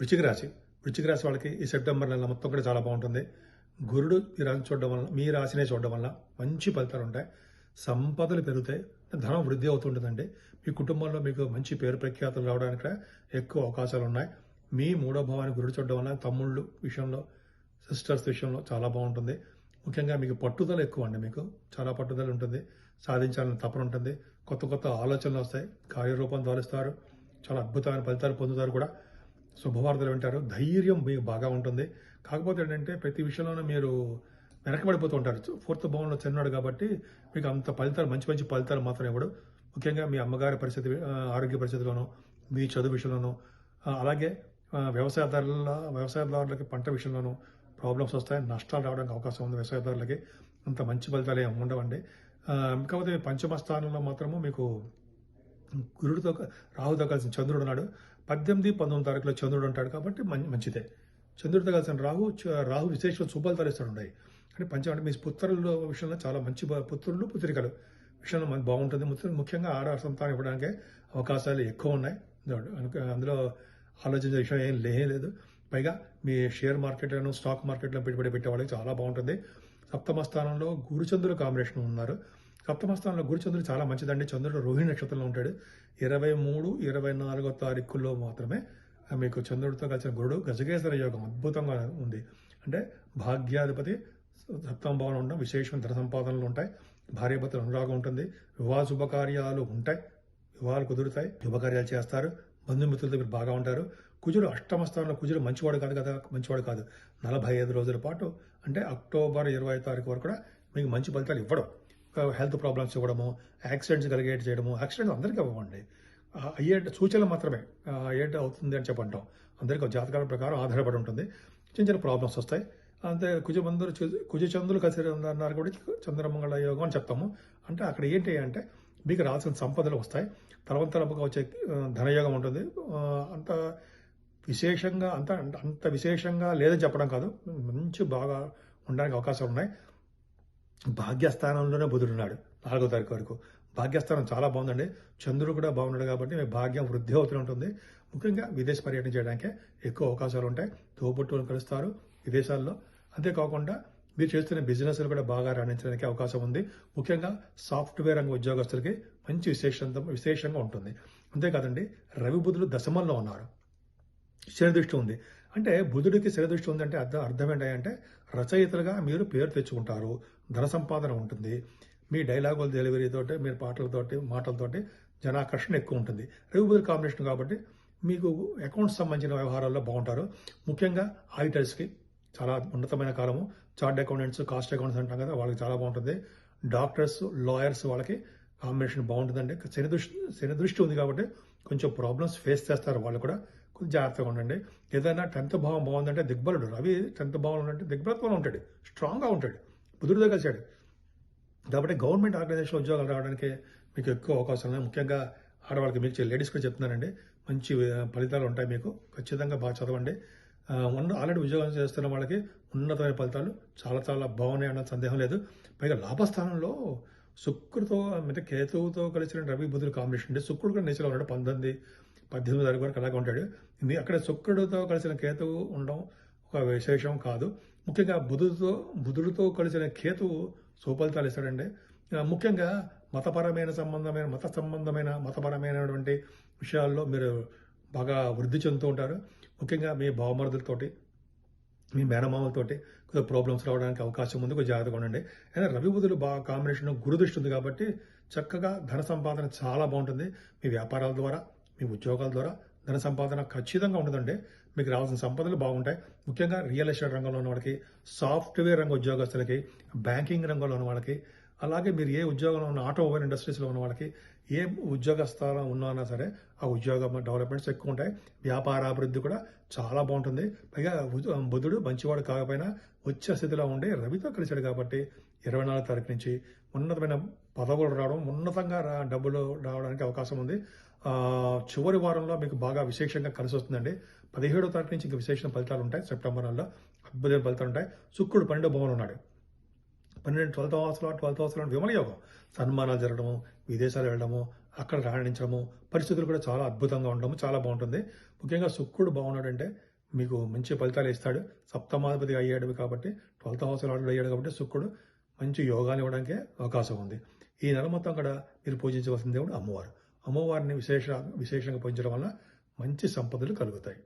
వృచ్చిక రాశి. వృచ్చిక రాశి వాళ్ళకి ఈ సెప్టెంబర్ నెల మొత్తం కూడా చాలా బాగుంటుంది. గురుడు ఈ రాశి చూడడం వల్ల మీ రాశినే చూడడం వల్ల మంచి ఫలితాలు ఉంటాయి. సంపదలు పెరుగుతాయి. ధనం వృద్ధి అవుతుంటుందండి. మీ కుటుంబంలో మీకు మంచి పేరు ప్రఖ్యాతులు రావడానికి కూడా ఎక్కువ అవకాశాలు ఉన్నాయి. మీ మూడో భావాన్ని గురుడు చూడడం వల్ల తమ్ముళ్ళు విషయంలో సిస్టర్స్ విషయంలో చాలా బాగుంటుంది. ముఖ్యంగా మీకు పట్టుదల ఎక్కువ అండి మీకు. చాలా పట్టుదల ఉంటుంది. సాధించాలని తపన ఉంటుంది. కొత్త కొత్త ఆలోచనలు వస్తాయి. కార్యరూపం దాలుస్తారు చాలా అద్భుతమైన ఫలితాలు పొందుతారు కూడా. శుభవార్తలు వింటారు. ధైర్యం మీకు బాగా ఉంటుంది. కాకపోతే ఏంటంటే ప్రతి విషయంలోనూ మీరు వెనకబడిపోతూ ఉంటారు. ఫోర్త్ భవన్లో చిన్నాడు కాబట్టి మీకు అంత ఫలితాలు మంచి మంచి ఫలితాలు మాత్రం ఇవ్వడు. ముఖ్యంగా మీ అమ్మగారి పరిస్థితి ఆరోగ్య పరిస్థితిలోనూ మీ చదువు విషయంలోనూ అలాగే వ్యవసాయదారుల వ్యవసాయదారులకి పంట విషయంలోనూ ప్రాబ్లమ్స్ వస్తాయి. నష్టాలు రావడానికి అవకాశం ఉంది వ్యవసాయదారులకి. అంత మంచి ఫలితాలు ఏమి ఉండవండి. కాకపోతే పంచమ స్థానంలో మాత్రము మీకు గురుడితో రాహుతో కలిసి చంద్రుడు ఉన్నాడు. పద్దెనిమిది పంతొమ్మిది తారీఖులో చంద్రుడు అంటాడు కాబట్టి మంచిదే. చంద్రుడితో కలిసిన రాహు చ- రాహు విశేష శుభాలు తరిస్తాడు ఉన్నాయి అంటే పంచం అంటే మీ పుత్రుల విషయంలో చాలా మంచి పుత్రులు పుత్రికలు. విషయంలో మనకు బాగుంటుంది. ముఖ్యంగా ఆడ సంతానం ఇవ్వడానికి అవకాశాలు ఎక్కువ ఉన్నాయి. అందులో- అందులో ఆలోచించే విషయం ఏం లేదు. పైగా మీ షేర్ మార్కెట్లను స్టాక్ మార్కెట్లో పెట్టుబడి పెట్టే వాళ్ళకి చాలా బాగుంటుంది. సప్తమ స్థానంలో గురుచంద్రుల కాంబినేషన్ ఉన్నారు. సప్తమ స్థానంలో గురుచంద్రుడు చాలా మంచిదండి. చంద్రుడు రోహిణి నక్షత్రంలో ఉంటాడు. ఇరవై మూడు ఇరవై నాలుగో తారీఖుల్లో మాత్రమే మీకు చంద్రుడితో కలిసిన గురుడు గజకేశ్వర యోగం అద్భుతంగా ఉంది. అంటే భాగ్యాధిపతి సప్తమ భవనం ఉండడం విశేషమైన ధన సంపాదనలు ఉంటాయి. భార్యాభర్తల అనురాగం ఉంటుంది. వివాహ శుభకార్యాలు ఉంటాయి. వివాహాలు కుదురుతాయి. శుభకార్యాలు చేస్తారు. బంధుమిత్రులతో మీరు బాగా ఉంటారు. కుజుడు అష్టమ స్థానంలో కుజుడు మంచివాడు కాదు కదా మంచివాడు కాదు. నలభై ఐదు రోజుల పాటు అంటే అక్టోబర్ ఇరవై తారీఖు వరకు కూడా మీకు మంచి ఫలితాలు ఇవ్వడం. హెల్త్ ప్రాబ్లమ్స్ ఇవ్వడము యాక్సిడెంట్స్ కలిగేట్ చేయడము యాక్సిడెంట్స్ అందరికీ ఇవ్వండి అయ్యే సూచనలు మాత్రమే. ఆ, అయ్యేట అవుతుంది అని చెప్పంటాం. అందరికీ ఒక జాతకాల ప్రకారం ఆధారపడి ఉంటుంది. చిన్న చిన్న ప్రాబ్లమ్స్ వస్తాయి. అంతే కుజబంధులు కుజచంద్రులు కలిసి అన్నారు కూడా చంద్రమంగళ యోగం అని చెప్తాము. అంటే అక్కడ ఏంటి అంటే మీకు రావాల్సిన సంపదలు వస్తాయి. తలవంతలపుగా వచ్చే ధనయోగం ఉంటుంది. అంత విశేషంగా అంత అంత విశేషంగా లేదని చెప్పడం కాదు. మంచి బాగా ఉండడానికి అవకాశాలు ఉన్నాయి. భాగ్యస్థానంలోనే బుధుడున్నాడు నాలుగో తారీఖు వరకు. భాగ్యస్థానం చాలా బాగుందండి. చంద్రుడు కూడా బాగున్నాడు కాబట్టి మీ భాగ్యం వృద్ధి అవుతూ ఉంటుంది. ముఖ్యంగా విదేశ పర్యటన చేయడానికే ఎక్కువ అవకాశాలు ఉంటాయి. తోబుట్టువులు కలుస్తారు విదేశాల్లో. అంతేకాకుండా మీరు చేస్తున్న బిజినెస్లు కూడా బాగా రాణించడానికి అవకాశం ఉంది. ముఖ్యంగా సాఫ్ట్వేర్ రంగ ఉద్యోగస్తులకి మంచి విశేషంత విశేషంగా ఉంటుంది. అంతేకాదండి రవి బుధులు దశమంలో ఉన్నారు. శని దృష్టి ఉంది. అంటే బుధుడికి శరదృష్టి ఉందంటే అర్థం అర్థం ఏంటంటే రచయితలుగా మీరు పేరు తెచ్చుకుంటారు. ధన సంపాదన ఉంటుంది. మీ డైలాగుల డెలివరీతోటి మీరు పాటలతోటి మాటలతోటి జనాకర్షణ ఎక్కువ ఉంటుంది. రవి బుధుడు కాంబినేషన్ కాబట్టి మీకు అకౌంట్స్ సంబంధించిన వ్యవహారాల్లో బాగుంటారు. ముఖ్యంగా ఆడిటర్స్కి చాలా ఉన్నతమైన కాలము. చార్ట్ అకౌంటెంట్స్ కాస్ట్ అకౌంట్స్ అంటాం కదా వాళ్ళకి చాలా బాగుంటుంది. డాక్టర్స్ లాయర్స్ వాళ్ళకి కాంబినేషన్ బాగుంటుందండి. శని దృష్టి శని దృష్టి ఉంది కాబట్టి కొంచెం ప్రాబ్లమ్స్ ఫేస్ చేస్తారు వాళ్ళు కూడా. జాగ్రత్తగా ఉండండి. ఏదైనా టెన్త్ భావం బాగుందంటే దిగ్బలుడు. రవి టెన్త్ భావం అంటే దిగ్బలత్వంలో ఉంటాడు. స్ట్రాంగ్గా ఉంటాడు. బుధుడితో కలిశాడు కాబట్టి గవర్నమెంట్ ఆర్గనైజేషన్ ఉద్యోగాలు రావడానికి మీకు ఎక్కువ అవకాశం ఉన్నాయి. ముఖ్యంగా ఆడవాళ్ళకి మీకు లేడీస్ కూడా చెప్తున్నానండి. మంచి ఫలితాలు ఉంటాయి మీకు. ఖచ్చితంగా బాగా చదవండి. ఉన్న ఆల్రెడీ ఉద్యోగం చేస్తున్న వాళ్ళకి ఉన్నతమైన ఫలితాలు చాలా చాలా బాగున్నాయి అన్న సందేహం లేదు. పైగా లాభస్థానంలో శుక్రుతో అంటే కేతువుతో కలిసిన రవి బుధుడు కాంబినేషన్ అంటే శుక్రుడు కూడా నేచర్లో ఉన్నాడు. పంతొమ్మిది పద్దెనిమిది తారీఖు వరకు అలాగే ఉంటాడు. ఇది అక్కడ శుక్రుడితో కలిసిన కేతువు ఉండడం ఒక విశేషం కాదు. ముఖ్యంగా బుధుడితో బుధుడితో కలిసిన కేతువు సుఫలితాలు ఇస్తాడండి. ముఖ్యంగా మతపరమైన సంబంధమైన మత సంబంధమైన మతపరమైనటువంటి విషయాల్లో మీరు బాగా వృద్ధి చెందుతూ ఉంటారు. ముఖ్యంగా మీ భావమరుదులతోటి మీ మేనమామలతోటి కొద్దిగా ప్రాబ్లమ్స్ రావడానికి అవకాశం ఉంది. కొంచెం జాగ్రత్తగా ఉండండి. అయినా రవి బుధులు బాగా కాంబినేషన్ గురుదృష్టి ఉంది కాబట్టి చక్కగా ధన సంపాదన చాలా బాగుంటుంది. మీ వ్యాపారాల ద్వారా మీ ఉద్యోగాల ద్వారా ధన సంపాదన ఖచ్చితంగా ఉండదండి. మీకు రావాల్సిన సంపదలు బాగుంటాయి. ముఖ్యంగా రియల్ ఎస్టేట్ రంగంలో ఉన్న వాళ్ళకి సాఫ్ట్వేర్ రంగ ఉద్యోగస్తులకి బ్యాంకింగ్ రంగంలో ఉన్న వాళ్ళకి అలాగే మీరు ఏ ఉద్యోగంలో ఉన్న ఆటోమొబైల్ ఇండస్ట్రీస్లో ఉన్న వాళ్ళకి ఏ ఉద్యోగ స్థానం ఉన్నా సరే ఆ ఉద్యోగ డెవలప్మెంట్స్ ఎక్కువ ఉంటాయి. వ్యాపార అభివృద్ధి కూడా చాలా బాగుంటుంది. పైగా బుధుడు మంచివాడు కాకపోయినా వచ్చే స్థితిలో ఉండే రవితో కలిశాడు కాబట్టి ఇరవై నాలుగు తారీఖు నుంచి ఉన్నతమైన పదవులు రావడం ఉన్నతంగా రా- డబ్బులు రావడానికి అవకాశం ఉంది. చివరి వారంలో మీకు బాగా విశేషంగా కలిసి వస్తుందండి. పదిహేడో తారీఖు నుంచి ఇంకా విశేష ఫలితాలు ఉంటాయి. సెప్టెంబర్ నెలలో అద్భుతమైన ఫలితాలు ఉంటాయి. శుక్రుడు పన్నెండో భవన్ ఉన్నాడు. పన్నెండు ట్వెల్త్ అవర్స్లో ట్వెల్త్ అవర్స్లో విమల యోగం సన్మానాలు జరగడము విదేశాలు వెళ్ళడము అక్కడ రాణించడము పరిస్థితులు కూడా చాలా అద్భుతంగా ఉండడము చాలా బాగుంటుంది. ముఖ్యంగా శుక్రుడు బాగున్నాడంటే మీకు మంచి ఫలితాలు ఇస్తాడు. సప్తమాధిపతి అయ్యాడు కాబట్టి ట్వెల్త్ హౌస్ లార్డ్ అయ్యాడు కాబట్టి శుక్రుడు మంచి యోగాలు ఇవ్వడానికి అవకాశం ఉంది. ఈ నెల మొత్తం అక్కడ మీరు పూజించవలసిన దేవుడు అమ్మవారు. అమ్మవారిని విశేష విశేషంగా పూజించడం వల్ల మంచి సంపదలు కలుగుతాయి.